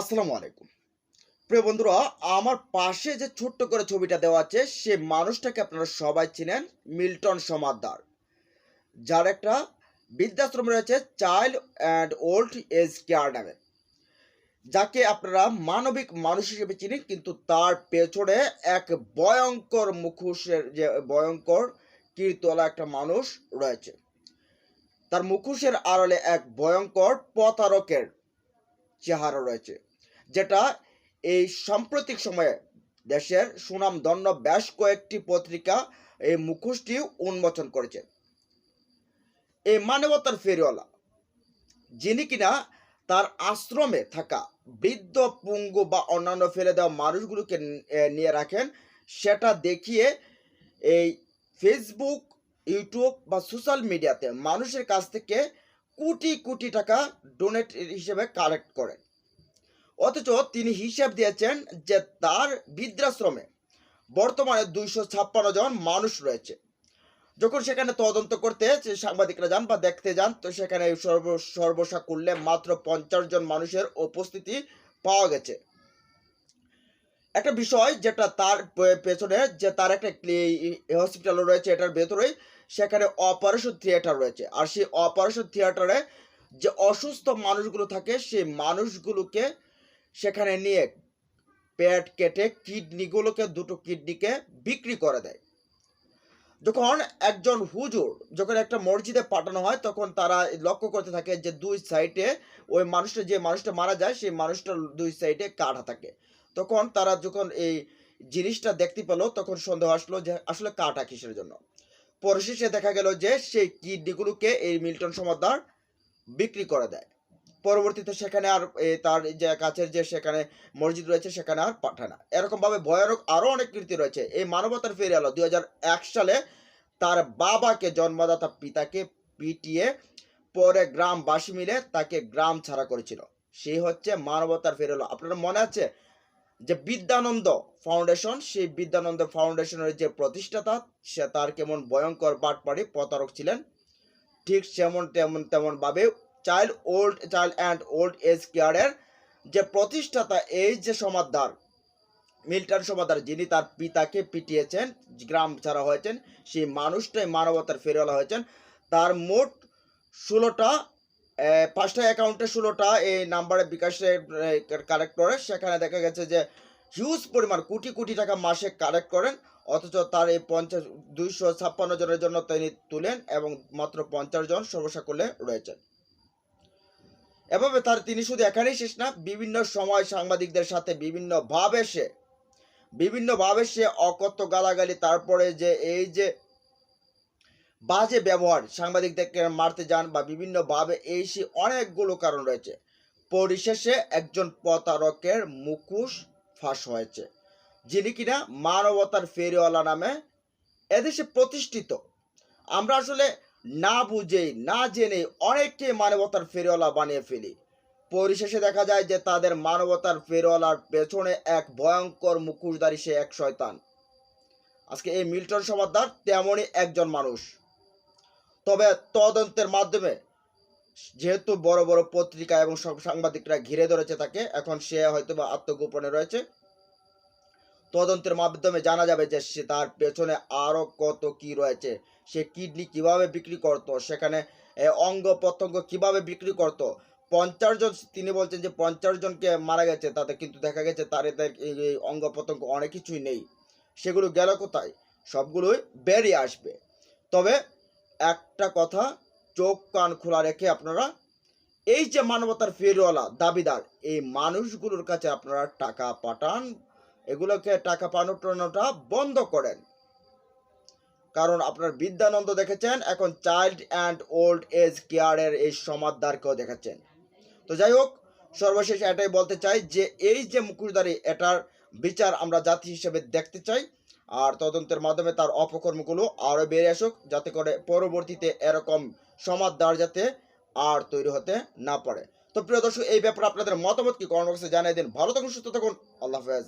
আসসালামু আলাইকুম। প্রিয় বন্ধুরা, আমার পাশে যে ছোট্ট করে ছবিটা দেওয়া আছে, সে মানুষটাকে আপনারা সবাই চিনেন, মিল্টন সমাদ্দার যার একটা বৃদ্ধাশ্রম রয়েছে, child and old age care নামে। যাকে আপনারা মানবিক মানুষ হিসেবে চিনেন, কিন্তু তার পেছনে এক ভয়ঙ্কর মুখোশের যে ভয়ঙ্কর কীর্তলা একটা মানুষ রয়েছে। তার মুখোশের আড়ালে এক ভয়ঙ্কর প্রতারকের চেহারা রয়েছে। যেটা এই সাম্প্রতিক সময়ে দেশের সুনামধন্য বেশ কয়েকটি পত্রিকা এই মুখোশটি উন্মোচন করেছে। এই মানবতার ফেরিওয়ালা, যিনি কিনা তার আশ্রমে থাকা বৃদ্ধ, পুঙ্গু বা অন্যান্য ফেলে দেওয়া মানুষগুলোকে নিয়ে রাখেন, সেটা দেখিয়ে এই ফেসবুক ইউটিউব বা সোশ্যাল মিডিয়াতে মানুষের কাছ থেকে কোটি কোটি টাকা ডোনেট হিসেবে কালেক্ট করেন। অথচ তিনি হিসাব দিয়েছেন যে তার বৃদ্ধাশ্রমে বর্তমানে দুইশো ছাপ্পান্ন জন মানুষ রয়েছে। যখন সেখানে তদন্ত করতে সাংবাদিকরা যান বা দেখতে যান, তো সেখানে সর্ব সর্বসা করলে মাত্র পঞ্চাশ জন মানুষের উপস্থিতি পাওয়া গেছে। একটা বিষয় যেটা তার পেছনে যে তার একটা হসপিটাল রয়েছে এটার ভেতরেই, সেখানে অপারেশন থিয়েটার রয়েছে। আর সেই অপারেশন থিয়েটারে যে অসুস্থ মানুষগুলো থাকে, সেই মানুষগুলোকে সেখানে নিয়ে পেট কেটে কিডনিগুলোকে দুটো কিডনিকে বিক্রি করে দেয়। যখন একজন হুজুর যখন একটা মসজিদে পাঠানো হয়, তখন তারা লক্ষ্য করতে থাকে যে দুই সাইডে ওই মানুষটা যে মানুষটা মারা যায়, সেই মানুষটার দুই সাইডে কাটা থাকে। তখন তারা যখন এই জিনিসটা দেখতে পেল, তখন সন্দেহ আসলো যে আসলে কাটা কিসের জন্য? পরিশেষে দেখা গেল যে সেই কিডনিগুলোকে এই মিল্টন সমাদার বিক্রি করে দেয়। পরবর্তীতে সেখানে আর তার যে কাছের যে সেখানে মসজিদ রয়েছে, সেখানে আর পাঠায় না। এরকমভাবে ভয়ানক আরও অনেক কীর্তি রয়েছে। এই মানবতার ফিরে এলো। দুই সালে তার বাবাকে জন্মদাতা পিতাকে পিটিয়ে পরে গ্রামবাসী মিলে তাকে গ্রাম ছাড়া করেছিল। সেই হচ্ছে মানবতার ফিরে এলো। আপনার মনে আছে যে বিদ্যানন্দ ফাউন্ডেশন? সেই বিদ্যানন্দ ফাউন্ডেশনের যে প্রতিষ্ঠাতা, সে তার কেমন ভয়ঙ্কর বাটপাড়ি প্রতারক ছিলেন। ঠিক সেমন তেমন তেমনভাবে child old child and old age কেয়ারের যে প্রতিষ্ঠাতা, এই যে সমাদদার মিল্টন সমাদার, যিনি তার পিতাকে পিটিয়েছেন, গ্রাম ছাড়া হয়েছেন, সেই মানুষটাই মানবতার ফেরিওয়ালা হয়েছেন, তার মোট ষোলোটা পাঁচটা অ্যাকাউন্টে ষোলোটা এই নাম্বারে বিকাশে কালেক্ট করে, সেখানে দেখা গেছে যে হিউজ পরিমাণ, কোটি কোটি টাকা মাসে কালেক্ট করেন, অথচ তার এই পঞ্চাশ, দুইশো ছাপ্পান্ন জনের জন্য তিনি তুলেন এবং মাত্র পঞ্চাশ জন সর্বসা করলে রয়েছেন। এভাবে তার তিনি শুধু এখানেই শেষ না, বিভিন্ন সময় সাংবাদিকদের সাথে বিভিন্নভাবে সে বিভিন্নভাবে সে অকথ্য গালাগালি, তারপরে যে এই যে বাজে ব্যবহার সাংবাদিকদেরকে মারতে যান বা বিভিন্নভাবে এই সে অনেকগুলো কারণ রয়েছে। পরিশেষে একজন প্রতারকের মুখোশ ফাঁস হয়েছে, যিনি কিনা মানবতার ফেরিওয়ালা নামে এদেশে প্রতিষ্ঠিত। আমরা আসলে না বুঝেই না জেনে অনেককে মানবতার ফেরিওয়ালা বানিয়ে ফেলি। পরিশেষে দেখা যায় যে তাদের মানবতার ফেরিওয়ালার পেছনে এক ভয়ঙ্কর মুখোশধারী সে এক শয়তান। আজকে এই মিল্টন সমাদার তেমনই একজন মানুষ। তবে তদন্তের মাধ্যমে যেহেতু বড় বড় পত্রিকা এবং সব সাংবাদিকরা ঘিরে ধরেছে তাকে, এখন সে হয়তো বা আত্মগোপনে রয়েছে। তদন্তের মাধ্যমে জানা যাবে যে সে তার পেছনে আরও কত কি রয়েছে। সে কিডনি কীভাবে বিক্রি করত? সেখানে অঙ্গ প্রত্যঙ্গ কীভাবে বিক্রি করত? পঞ্চাশ জন, তিনি বলছেন যে পঞ্চাশ জনকে মারা গেছে। তাতে কিন্তু দেখা গেছে তার এদের এই অঙ্গ প্রত্যঙ্গ অনেক কিছুই নেই। সেগুলো গেল কোথায়? সবগুলোই বেরিয়ে আসবে। তবে একটা কথা চোখ কান খোলা রেখে আপনারা, এই যে মানবতার ফেরিওয়ালা দাবিদার, এই মানুষগুলোর কাছে আপনারা টাকা পাঠান। এগুলোকে টাকা পাঠানোটা বন্ধ করেন। কারণ আপনার বিদ্যানন্দ দেখেছেন, এখন চাইল্ড অ্যান্ড ওল্ড এজ কেয়ারের এই সমাদদারকেও দেখাচ্ছেন তো যাই হোক, সর্বশেষ এটাই বলতে চাই যে, এই যে মুখোশধারী এটার বিচার আমরা জাতি হিসেবে দেখতে চাই। আর তদন্তের মাধ্যমে তার অপকর্মগুলো আরও বেড়ে আসুক, যাতে করে পরবর্তীতে এরকম সমাদদার যাতে আর তৈরি হতে না পারে। তো প্রিয় দর্শক, এই ব্যাপারে আপনাদের মতামত কি? কমেন্ট বক্সে জানিয়ে দিন। ভালো থাকুন, সুস্থ থাকুন। আল্লাহ হাফেজ।